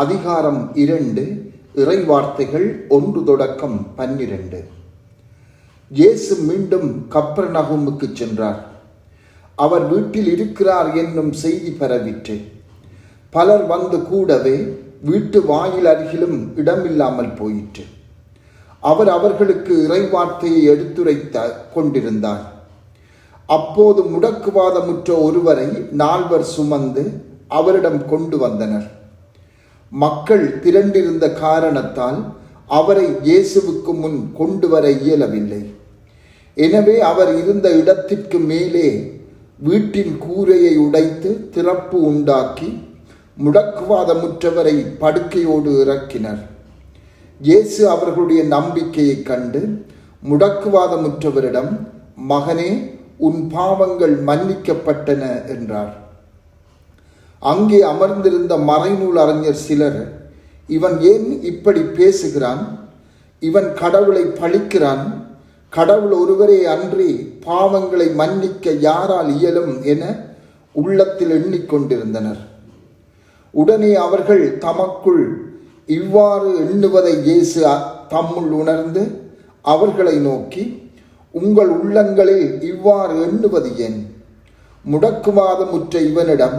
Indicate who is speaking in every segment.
Speaker 1: அதிகாரம் இரண்டு இறைவார்த்தைகள் ஒன்று தொடக்கம் பன்னிரண்டு. இயேசு மீண்டும் கப்ர நகுமுக்கு சென்றார். அவர் வீட்டில் இருக்கிறார் என்னும் செய்தி பரவிற்று. பலர் வந்து கூடவே வீட்டு வாயில் அருகிலும் இடமில்லாமல் போயிற்று. அவர் அவர்களுக்கு இறைவார்த்தையை எடுத்துரைத்த கொண்டிருந்தார். அப்போது முடக்குவாதமுற்ற ஒருவரை நால்வர் சுமந்து அவரிடம் கொண்டு வந்தனர். மக்கள் திரண்டிருந்த காரணத்தால் அவரை இயேசுவுக்கு முன் கொண்டு வர இயலவில்லை. எனவே அவர் இருந்த இடத்திற்கு மேலே வீட்டின் கூரையை உடைத்து திறப்பு உண்டாக்கி முடக்குவாதமுற்றவரை படுக்கையோடு இறக்கினர். இயேசு அவர்களுடைய நம்பிக்கையை கண்டு முடக்குவாதமுற்றவரிடம் மகனே உன் பாவங்கள் மன்னிக்கப்பட்டன என்றார். அங்கே அமர்ந்திருந்த மறைநூல் அறிஞர் சிலர் இவன் ஏன் இப்படி பேசுகிறான்? இவன் கடவுளை பழிக்கிறான். கடவுள் ஒருவரே அன்றி பாவங்களை மன்னிக்க யாரால் இயலும் என உள்ளத்தில் எண்ணிக்கொண்டிருந்தனர் உடனே அவர்கள் தமக்குள் இவ்வாறு எண்ணுவதை இயேசு தம்முள் உணர்ந்து அவர்களை நோக்கி உங்கள் உள்ளங்களில் இவ்வாறு எண்ணுவது ஏன்? முடக்குவாதமுற்ற இவனிடம்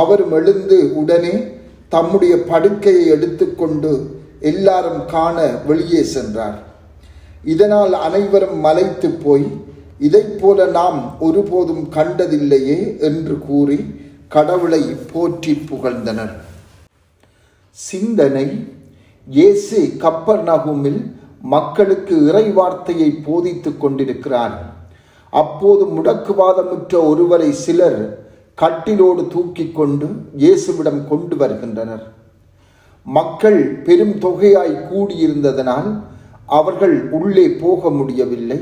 Speaker 1: அவரும் எழுந்து உடனே தம்முடைய படுக்கையை எடுத்துக்கொண்டு எல்லாரும் காண வெளியே சென்றார். இதனால் அனைவரும் மலைத்து போய் இதைப் போல நாம் ஒருபோதும் கண்டதில்லையே என்று கூறி கடவுளை போற்றி புகழ்ந்தனர். சிந்தனை இயேசு கப்பர் நகுமில் மக்களுக்கு இறைவார்த்தையை போதித்துக் கொண்டிருக்கிறார். அப்போது முடக்குவாதமுற்ற ஒருவரை சிலர் கட்டிலோடு தூக்கி கொண்டு இயேசுவிடம் கொண்டு வருகின்றனர். மக்கள் பெரும் தொகையாய் கூடியிருந்ததனால் அவர்கள் உள்ளே போக முடியவில்லை.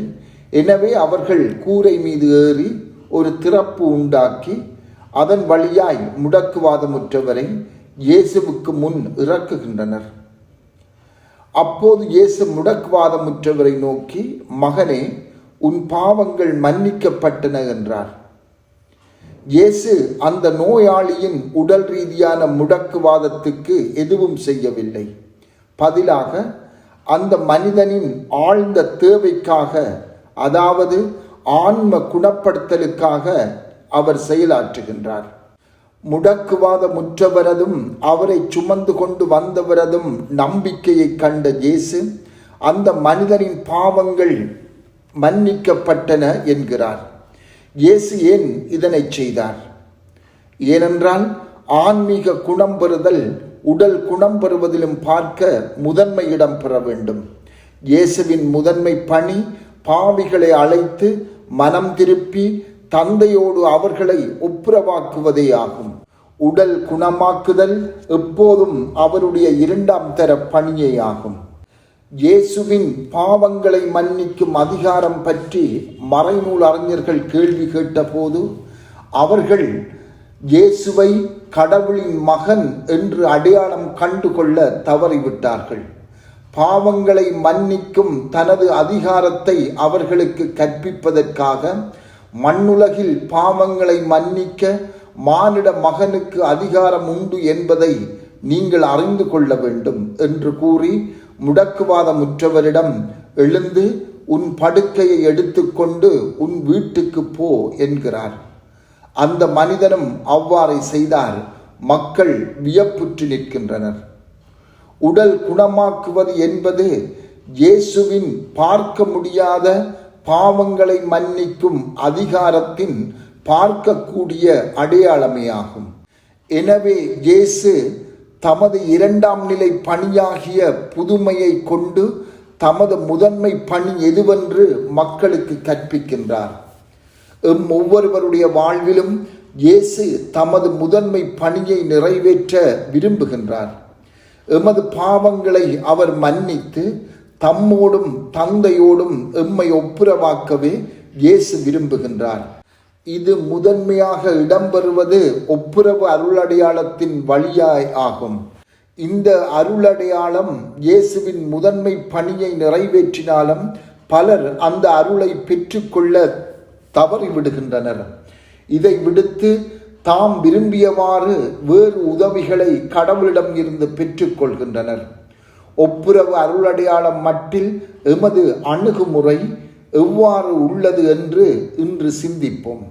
Speaker 1: எனவே அவர்கள் கூரை மீது ஏறி ஒரு திறப்பு உண்டாக்கி அதன் வழியாய் முடக்குவாதமுற்றவரை இயேசுவுக்கு முன் இறக்குகின்றனர். அப்போது இயேசு முடக்குவாதமுற்றவரை நோக்கி மகனே உன் பாவங்கள் மன்னிக்கப்பட்டன என்றார். இயேசு அந்த நோயாளியின் உடல் ரீதியான முடக்குவாதத்துக்கு எதுவும் செய்யவில்லை. பதிலாக அந்த மனிதனின் ஆழ்ந்த தேவைக்காக அதாவது ஆன்ம குணப்படுத்தலுக்காக அவர் செயலாற்றுகின்றார். முடக்குவாத முற்றவரதும் அவரை சுமந்து கொண்டு வந்தவரதும் நம்பிக்கையை கண்ட இயேசு அந்த மனிதனின் பாவங்கள் மன்னிக்கப்பட்டன என்கிறார். இயேசு ஏன் இதனை செய்தார்? ஏனென்றால் ஆன்மீக குணம் பெறுதல் உடல் குணம் பெறுவதிலும் பார்க்க முதன்மை இடம் பெற வேண்டும். இயேசுவின் முதன்மை பணி பாவிகளை அழைத்து மனம் திருப்பி தந்தையோடு அவர்களை ஒப்புரவாக்குவதே ஆகும். உடல் குணமாக்குதல் எப்போதும் அவருடைய இரண்டாம் தர பணியே ஆகும். இயேசுவின் பாவங்களை மன்னிக்கும் அதிகாரம் பற்றி மறைநூல் அறிஞர்கள் கேள்வி கேட்டபோது அவர்கள் இயேசுவை கடவுளின் மகன் என்று அடையாளம் கண்டுகொள்ள தவறிவிட்டார்கள். பாவங்களை மன்னிக்கும் தனது அதிகாரத்தை அவர்களுக்கு கற்பிப்பதற்காக மண்ணுலகில் பாவங்களை மன்னிக்க மானிட மகனுக்கு அதிகாரம் உண்டு என்பதை நீங்கள் அறிந்து கொள்ள வேண்டும் என்று கூறி முடக்குவாதமுற்றவரிடம் எழுந்து உன் படுக்கையை எடுத்துக்கொண்டு உன் வீட்டுக்கு போ என்கிறார். அந்த மனிதனும் அவ்வாறை செய்தார். மக்கள் வியப்புற்று நிற்கின்றனர். உடல் குணமாக்குவது என்பது இயேசுவின் பார்க்க முடியாத பாவங்களை மன்னிக்கும் அதிகாரத்தின் பார்க்கக்கூடிய அடையாளமேயாகும் எனவே இயேசு தமது இரண்டாம் நிலை பணியாகிய புதுமையை கொண்டு தமது முதன்மை பணி எதுவென்று மக்களுக்கு கற்பிக்கின்றார். எம் ஒவ்வொருவருடைய வாழ்விலும் இயேசு தமது முதன்மை பணியை நிறைவேற்ற விரும்புகின்றார். எமது பாவங்களை அவர் மன்னித்து தம்மோடும் தந்தையோடும் எம்மை ஒப்புரவாக்கவே இயேசு விரும்புகின்றார். இது முதன்மையாக இடம்பெறுவது ஒப்புரவு அருளடையாளத்தின் வழியாய் ஆகும். இந்த அருளடையாளம் இயேசுவின் முதன்மை பணியை நிறைவேற்றினாலும் பலர் அந்த அருளை பெற்றுக்கொள்ள தவறிவிடுகின்றனர். இதை விடுத்து தாம் விரும்பியவாறு வேறு உதவிகளை கடவுளிடம் இருந்து பெற்றுக்கொள்கின்றனர். ஒப்புரவு அருளடையாளம் மட்டில் எமது அணுகுமுறை எவ்வாறு உள்ளது என்று இன்று சிந்திப்போம்.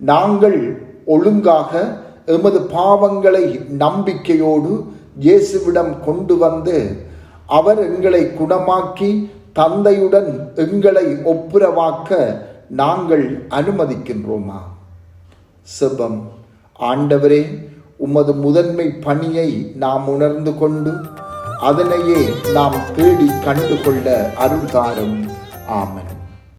Speaker 1: நாங்கள் ஒழுங்காக எமது பாவங்களை நம்பிக்கையோடு இயேசுவிடம் கொண்டு வந்து அவர் எங்களை குணமாக்கி தந்தையுடன் எங்களை ஒப்புரவாக்க நாங்கள் அனுமதிக்கின்றோமா? செபம். ஆண்டவரே உமது முதன்மை பணியை நாம் உணர்ந்து கொண்டு அதனையே நாம் தேடி கண்டுகொள்ள அருள்தாரும். ஆமன்.